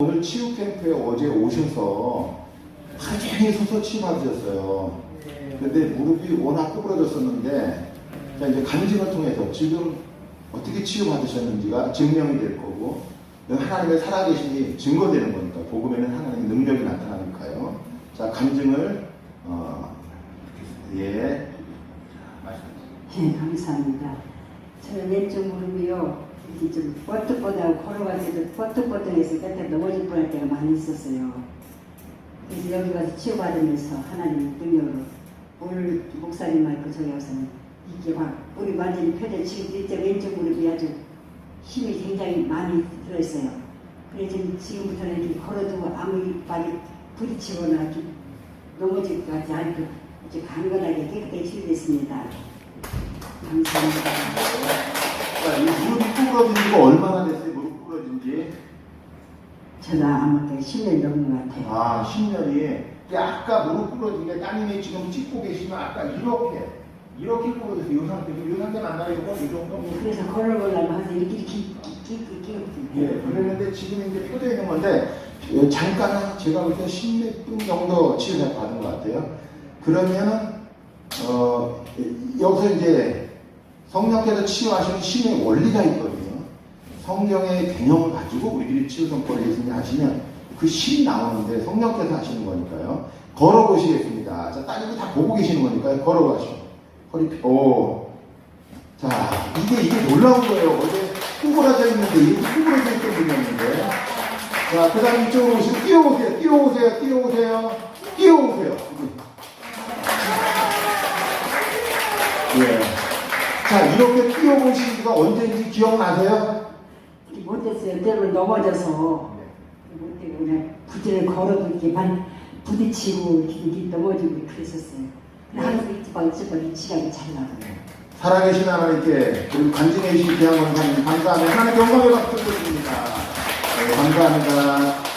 오늘 치유 캠프에 어제 오셔서 하루 종일 서서 치유 받으셨어요. 근데 무릎이 워낙 구부러졌었는데 자 이제 간증을 통해서 지금 어떻게 치유 받으셨는지가 증명이 될 거고 하나님의 살아계심이 증거되는 거니까 복음에는 하나님의 능력이 나타나니까요. 자 간증을 어, 예. 네, 감사합니다. 저는 왼쪽 무릎이요. 이렇게 좀 뻗떡뻗떡하고 걸어갈 때도 뻗떡뻗떡해서 끝에 넘어질 뻔할 때가 많이 있었어요. 그래서 여기 가서 치유받으면서 하나님 능력으로 오늘 목사님 말고 저기 와서는 이게 막 우리 완전히 펴져 지금 이제 왼쪽 무릎이 아주 힘이 굉장히 많이 들어있어요. 그래서 지금부터는 이렇게 걸어도 아무 발이 부딪히거나 이렇게 넘어질 것 같지 않고 이렇게 강건하게 깨끗하게 치유됐습니다. 감사합니다. 구부러진 지가 얼마나 됐어요? 무릎 구부러진 지? 저도 아마 10년 넘은 것 같아요. 아, 10년이. 아까 무릎 꿇어진 게 따님이 지금 찍고 계시면 아까 이렇게, 이렇게 꿇어져서 이 상태, 이 상태 만나요? 이거 이 정도? 그래서 걸어보려고 해서 이렇게 이렇게 끼고 예, 끼고 그랬는데 지금 이제 펴져 있는 건데, 예, 잠깐 제가 볼 때 10몇 분 정도 치료를 받은 것 같아요. 그러면은, 어, 여기서 이제 성령께서 치유하시는 신의 원리가 있거든요. 성경의 개념을 가지고 우리들이 치유 선포를 예수님 하시면 그 신이 나오는데 성령께서 하시는 거니까요. 걸어 보시겠습니다. 자, 따님이 다 보고 계시는 거니까요. 걸어 가시오. 허리 펴. 오. 자, 이게 이게 놀라운 거예요. 어제 구부러져 있는데 이게 구부러져 있던 분이었는데. 자, 그 다음 이쪽으로 오시고 뛰어오세요. 뛰어오세요. 뛰어오세요. 뛰어오세요. 예. 자, 이렇게 뛰어보신 지가 언제인지 기억나세요? 못했어요. 때로 넘어져서 못되고 그냥 부지를 걸어도 이렇게 만 부딪히고 이렇게, 넘어지고 그랬었어요. 근데 항상 이집방 이집방 지각이 잘 나가요. 살아계신 하나님께 그리고 간증해 주신 귀한 원사님 감사하며 하나님 영광을 받고 드립니다. 네, 감사합니다.